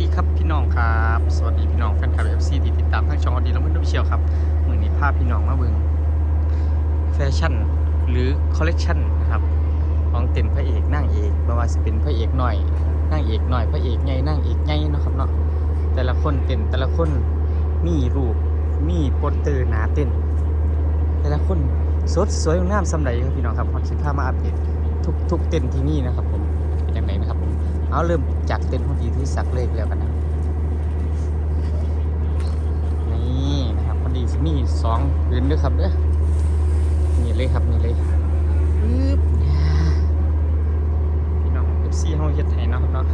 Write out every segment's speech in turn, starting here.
ดีครับพี่น้องครับ สวัสดีพี่น้องแฟนคลับเอฟซีที่ติดตามทั้งช่องอดีและมันดูเชียวครับมือนี้ภาพพี่น้องมาเบิงแฟชั่นหรือคอลเลกชันนะครับของเต็มพระเอกนางเอกไม่ว่าจะเป็นพระเอกหน่อยนางเอกหน่อยพระเอกใหญ่นางเอกใหญ่นะครับเนาะแต่ละคนเต้นแต่ละคนมีรูปมีโปสเตอร์หนาเต้น แต่ละคนสดสวยงามสำใดครับพี่น้องครับพอคิดภาพมาอัปเดตทุกทุกเต้นที่นี่นะครับผม เอาเริ่มจากเต้นคนดีที่สักเลขแล้วกันนะนี่นะครับพอดีมีสองพื้นด้วยครับเด้อนี่เลยครับนี่เลยปึ๊บพี่น้องเอฟซีห้องเฮ็ดให้เนาะครับเนาะ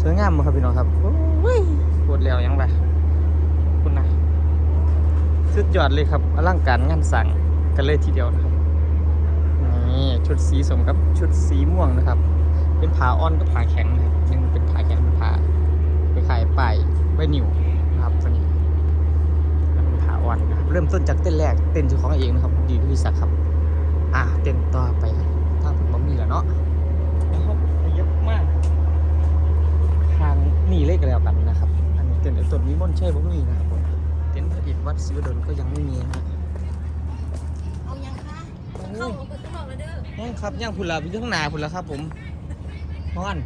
สวยงามบ่ครับพี่น้องครับโอ้ยปวดแล้วยังไงคุณนะสุดยอดเลยครับอลังการงานสั่งกันเลยทีเดียวนะครับนี่ชุดสีสมกับชุดสีม่วงนะครับ เป็นผาอ่อนกับผาแข็งนะครับหนึ่งเป็นผาแข็งเป็นผาไปขายป้ายไว้นิวนะครับตัวนี้เป็นผาอ่อนนะครับเริ่มต้นจากเต้นแรกเต้นเจ้าของเองนะครับดีพิศักดิ์ครับ อะเต้นต่อไปครับถ้าผมบ่มีแล้วเนาะนะครับเยอะมากทางนี่เลขแล้วกันนะครับ อันนี้เต้นไอ้ต้นวิมลชัยบ่มีนะครับผมเต้นพระเอกวัดศิวดลก็ยังไม่มีนะครับเอายังคะเข้าของคนต้องบอกแล้วเด้อยังครับยังพุ่นละพี่ข้างหน้าพุ่นละครับผม นอน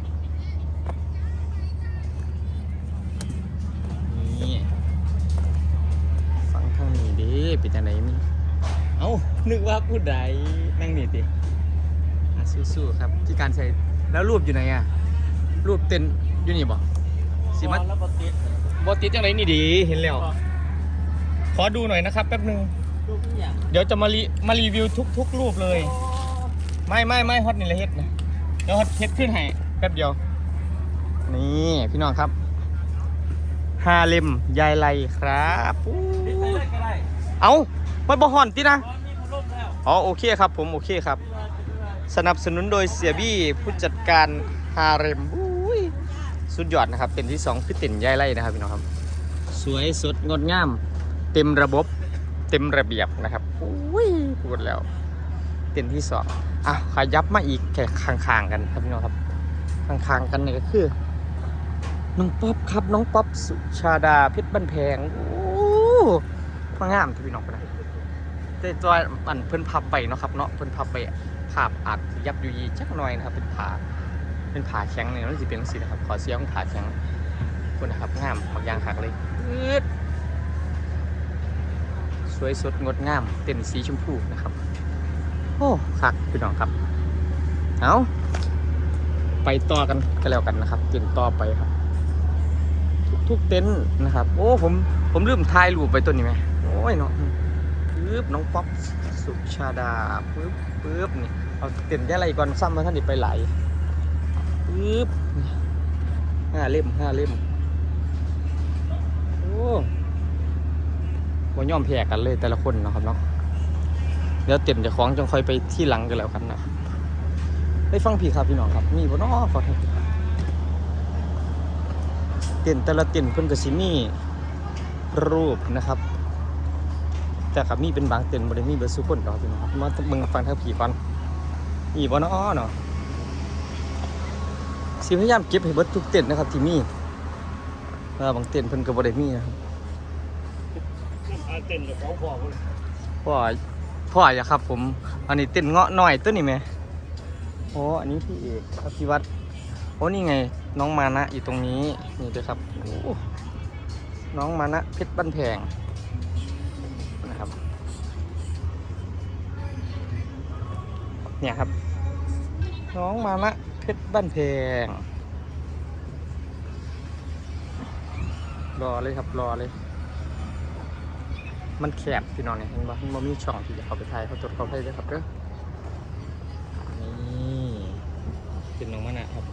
นี่ฟังทางนี้เดิเป็นจังไดมีเอ้านึกว่าผู้ใดนั่งนี่ติอะสู้ๆครับที่การใช้แล้วรูปอยู่ไหนอะรูปเต็นอยู่นี่บ่สิมัดแล้วก็ติดบ่ติดจังไดนี่ดีเห็นแล้ว ขอดูหน่อยนะครับแป๊บหนึงลูกอย่างเดี๋ยวจะมารีมารีวิวทุก ๆ รูปเลย ไม่ไม่ไม่ฮอตนี่ละเฮ็ดนะเดี๋ยวเฮ็ดขึ้นให้แป๊บเดียว นี่พี่น้องครับฮาเลมยายไลครับอู้ติดไปเลยก็ได้เอามันบ่ฮอนตินะอ๋อโอเคครับผมโอเคครับ สนับสนุนโดยเสียบี้ผู้จัดการฮาเรมอุ้ยสุดยอดนะครับ เป็นที่สองคือเต็นยายไลนะครับพี่น้องครับ สวยสดงดงาม เต็มระบบเต็มระเบียบนะครับอุ้ยพูดแล้ว ต็นที่สองอะขยับมาอีกแค่ข้างๆกันครับพี่น้องครับข้างๆกันนี่ก็คือน้องป๊อปครับน้องป๊อปสุชาดาเพชรบันแพงโอ้มางามที่พี่น้องไปนะแต่จอยอันเพิ่นพับไปเนาะครับเนาะเพิ่นพับไปภาพอาจยับยุยีจักหน่อยนะครับ เป็นผาเป็นผาแข็งเนี่ยมันจะเป็นสีนะครับขอเสียงผาแข็งคนนะครับงามบางอย่างคักเลยสวยสดงดงามเต็นสีชมพูนะครับ โอ้คักพี่น้องครับ เอาไปต่อกันก็แล้วกันนะครับเต็นต่อไปครับ ทุกๆเต็นท์นะครับ โอ้ผมผมลืมถ่ายรูปไปตัวนี้ไหมโอ้ยเนาะปึ๊บน้องป๊อปสุชาดาปึ๊บปึ๊บนี่เอาเต็นท์อะไรก่อนซ้ำมาท่านดิไปไหลปึ๊บห้าเล่มห้าเล่มโอ้บ่ยอมแพ้กันเลยแต่ละคนนะครับเนาะ เดี๋ยวเต็มจะคล้องจงค่อยไปที่หลังกันแล้วกันนะได้ฟังพี่ครับพี่น้องครับ มีบ่เนาะขอโทษเต็นท์แต่ละเต็นท์เพิ่นก็สิมีรูปนะครับ แต่ครับมีเป็นบางเต็นท์บ่ได้มีเบิดสุคนดอกพี่น้องครับมาเบิ่งฟังทางผีก่อนมีบ่เนาะเนาะสิพยายามเก็บให้เบิดทุกเต็นท์นะครับ ที่มีเออบางเต็นท์เพิ่นก็บ่ได้มีนะครับอ่าเต้นกับของพ่อคนพ่อ พ่ออย่าครับ ผม อันนี้เต้นเงาะหน่อยตัวนี้ไหมโอ้อันนี้พี่เอกอภิวัตโอ้นี่ไง น้องมานะอยู่ตรงนี้นี่ด้วยครับน้องมานะเพชรบ้านแพงนะครับ เนี่ยครับ น้องมานะเพชรบ้านแพงรอเลยครับรอเลย มันแคบพี่น้องเนี่ยเห็นว่ามันบ่มีช่องที่จะเข้าไปถ่ายเขาตรวจเขาให้ด้วยครับเด้อนี่เป็นน้องมานะครับ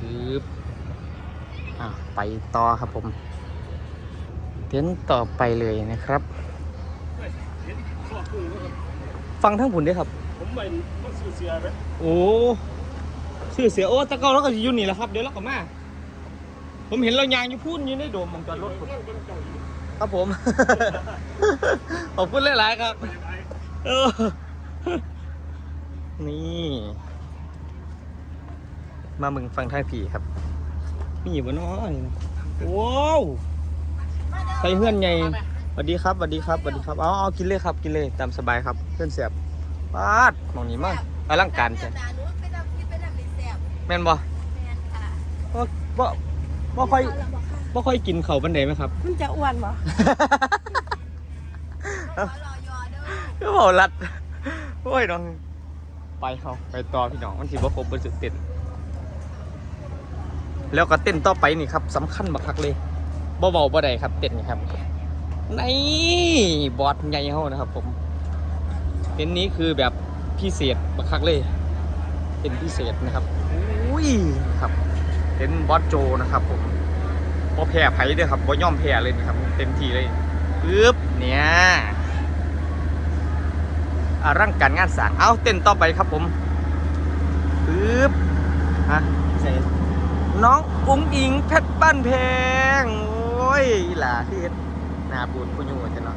ปึ๊บอะไปต่อครับผมเต้นต่อไปเลยนะครับ ฟังทั้งผุนด้วยครับ ผมไปมันเสียเสียไหมโอ้ชื่อเสียโอ้ตะเกาแล้วก็อยู่นี่แหละครับ เดี๋ยวเราก็มา ผมเห็นเรายางอยู่พูนอยู่ในโดมมองจอดรถ ครับผม ขอบคุณหลาย ๆ ครับเออนี่ มามึงฟังท่าผีครับ มีอยู่บนน้อยว้าวไปเพื่อนใหญ่สวัสดีครับสวัสดีครับสวัสดีครับ เอาเอากินเลยครับ กินเลย ตามสบายครับ เพื่อนเสียบปาดหมองนี้มากอลังการใช่หนาหนูไปดำกินไปดำเลยแซ่บแม่นบ่แม่นค่ะบ่บ่บ่ค่อยเอาละ บอกค่ะบ่ค่อยกินเขาวปันใดไหมครับ มันจะอ้วนบ่เอ้ารอยอเด้อก็บอกรัดโอ้ยน้อง ไปเขาไปต่อพี่น้อง มันสิบ่ครบบนสุดเต้นแล้วก็เต้นต่อไปนี่ครับสำคัญบักคักเลยบ่เบาบ่ได้ครับ เต้นนี่ครับนี่บอสใหญ่เฮานะครับ ผมเต้นนี้คือแบบพิเศษบักคักเลย เป็นพิเศษนะครับอุ้ยครับเต้นบอสโจนะครับผม บ่แพ้ไผเด้อครับบ่ยอมแพ้เลยนะครับ เต็มที่เลยปึ๊บเนี่ยอ่าร่างการงานสางเอาเต้นต่อไปครับผมปึ๊บฮะน้องอุ้งอิงเพชรบ้านแพง โอ้ยหล่ะที่เฮ็ดหนาบูดผู้อยู่จะเนาะ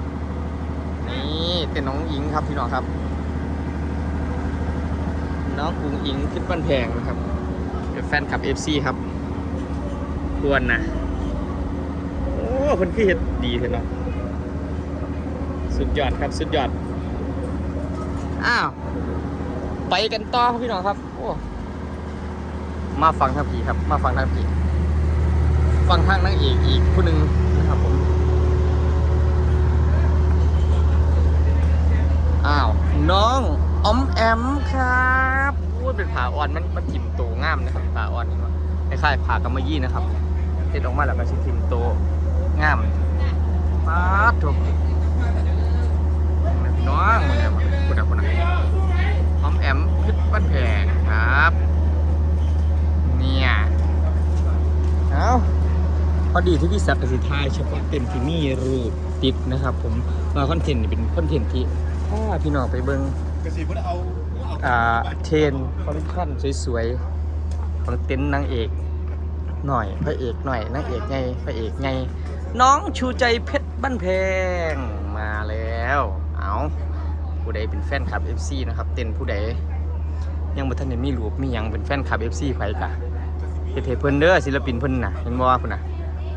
นี่เต้นน้องอิงครับพี่น้องครับ น้องอุ้งอิงเพชรบ้านแพงนะครับเป็นแฟนคลับ FC ครับควรนะ โอ้คนที่เฮ็ดดีเถอะเนาะสุดยอดครับ สุดยอด อ้าว ไปกันต่อพี่น้องครับ โอ้ มาฟังทางผีครับ มาฟังทางผีฟังทางนางเอกอีกผู้หนึ่งนะครับผม อ้าว น้องอมแอมครับพูดเป็นผาอ่อนมันมันทิมโตงามนะครับผาอ่อนนี่ว่าคล้ายๆผากำมะยี่นะครับเด็ดออกมาแล้วก็ชิทิมโต งามป๊าดถูกน้องมันเนี่ยคุณอะคุณอะออมแอมพิษบ้านแพงครับ เนี่ยเอาพอดีที่พี่ศักดิ์กสิทายเฉพาะเต็มที่มีรูปติดนะครับ ผมมาคอนเทนต์นี่เป็นคอนเทนต์ที่ถ้าพี่น้องไปเบิ่งกระสีพุ่นเอาเอาอ่าเทรนคอลเลคชั่นสวยๆของเต็นท์นางเอกหน่อยพระเอกหน่อยนางเอกไงพระเอกไง น้องชูใจเพชรบ้านแพงมาแล้ว เอาผู้ใดเป็นแฟนคลับ FC นะครับ เต้นผู้ใด ยังบ่ทันได้มีรูปมีหยังเป็นแฟนคลับ FC ไผกะเฮ็ดให้เพิ่นเด้อศิลปินเพิ่นน่ะเห็นบ่ว่าพุ่นน่ะ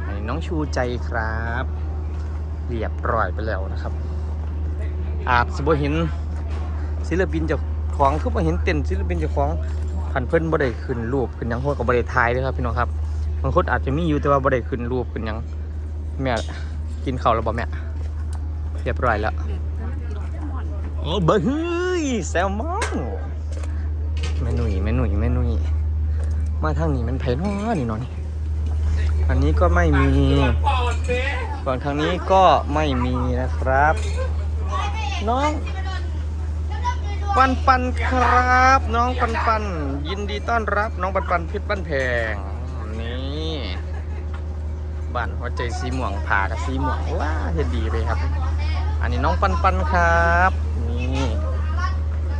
ให้น้องชูใจครับเรียบร้อยไปแล้วนะครับ อาจสิบ่เห็นศิลปินเจ้าของคือบ่เห็นเต้นศิลปินเจ้าของพันเพิ่นบ่ได้ขึ้นรูปขึ้นหยังพวกก็บ่ได้ถ่ายเด้อครับพี่น้องครับบางคนอาจจะมีอยู่แต่ว่าบ่ได้ขึ้นรูปขึ้นหยัง แม่กินข้าวแล้วบ่แม่เรียบร้อยแล้วโอ้เบ้ยแซลมอนแม่หนุ่ยแม่หนุ่ยแม่หนุ่ยมาทางนี้มันไผน้อนี่เนาะนี่อันนี้ก็ไม่มีฝั่งทางนี้ก็ไม่มีนะครับ น้องปันปันครับ น้องปันปัน ยินดีต้อนรับ น้องปันปันเพชรบ้านแพงนี่ บ้านหัวใจสีม่วงผ่ากับสีม่วงว้าเห็นดีไปครับ อันนี้น้องปันปันครับนี่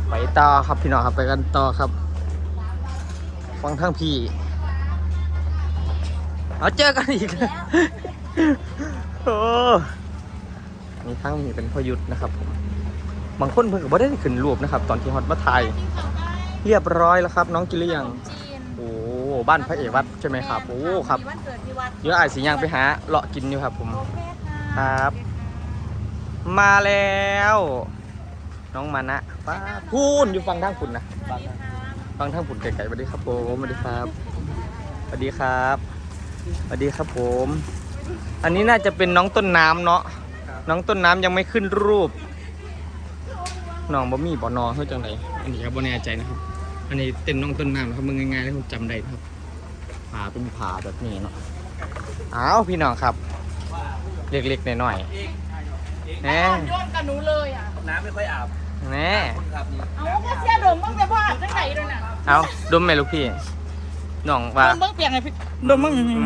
ไปต่อครับพี่น้องครับไปกันต่อครับ ฟังทางพี่เอาเจอกันอีกแล้วโอ้นี่ทั้งมีเป็นพยุทธ์นะครับผมบางคนเพิ่งก็บ่ได้ขึ้นรูปนะครับ ตอนที่ฮอตมาไทยเรียบร้อยแล้วครับ น้องกินหรือยังจีนโอ้ บ้านพระเอกวัดใช่ไหมครับ โอ้ครับวันเกิดที่วัดเดี๋ยวอายสิย่างไปหาเลาะกินอยู่ครับผม โอเคคค่ะรับ มาแล้ว น้องมานะป้าพูนอยู่ฟังทางฝุ่นนะฟังฟังทางฝุ่นไก่ๆสวัสดีครับผมสวัสดีครับสวัสดีครับสวัสดีครับผม อันนี้น่าจะเป็นน้องต้นน้ำเนาะน้องต้นน้ำยังไม่ขึ้นรูปน้องบ่มีบ่นอเฮ้ยจังไดอันนี้ครับบ่แน่ใจนะครับ อันนี้เต้นน้องต้นน้ำนะครับมึงง่ายๆแล้วผมจำได้นะครับผาเป็นผาแบบนี้เนาะอ้าวพี่น้องครับ เล็กๆหน่อยๆแหน่โยนกับหนูเลยอะ น้ำไม่ค่อยอาบแหน่เอาก็เสียดมบ้างแต่พ่ออาบจังไหนด้วยน่ะเอาดมไหมลูกพี่น้องดว่ามบ้างเปียกไงพี่ดมบ้างอืม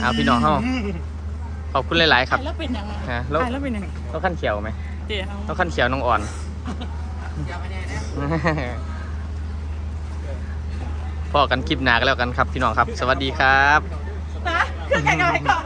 เอาพี่น้องเฮาขอบคุณหลายๆครับแล้วเป็นยังไงฮะแล้วแล้วเป็นยังไงแล้วขั้นเขียวไหมเดี๋ยวแล้วขั้นเขียวน้องอ่อน พอกันคลิปหนาก็แล้วกันครับพี่น้องครับ สวัสดีครับ นะคือแกกำลังก่อน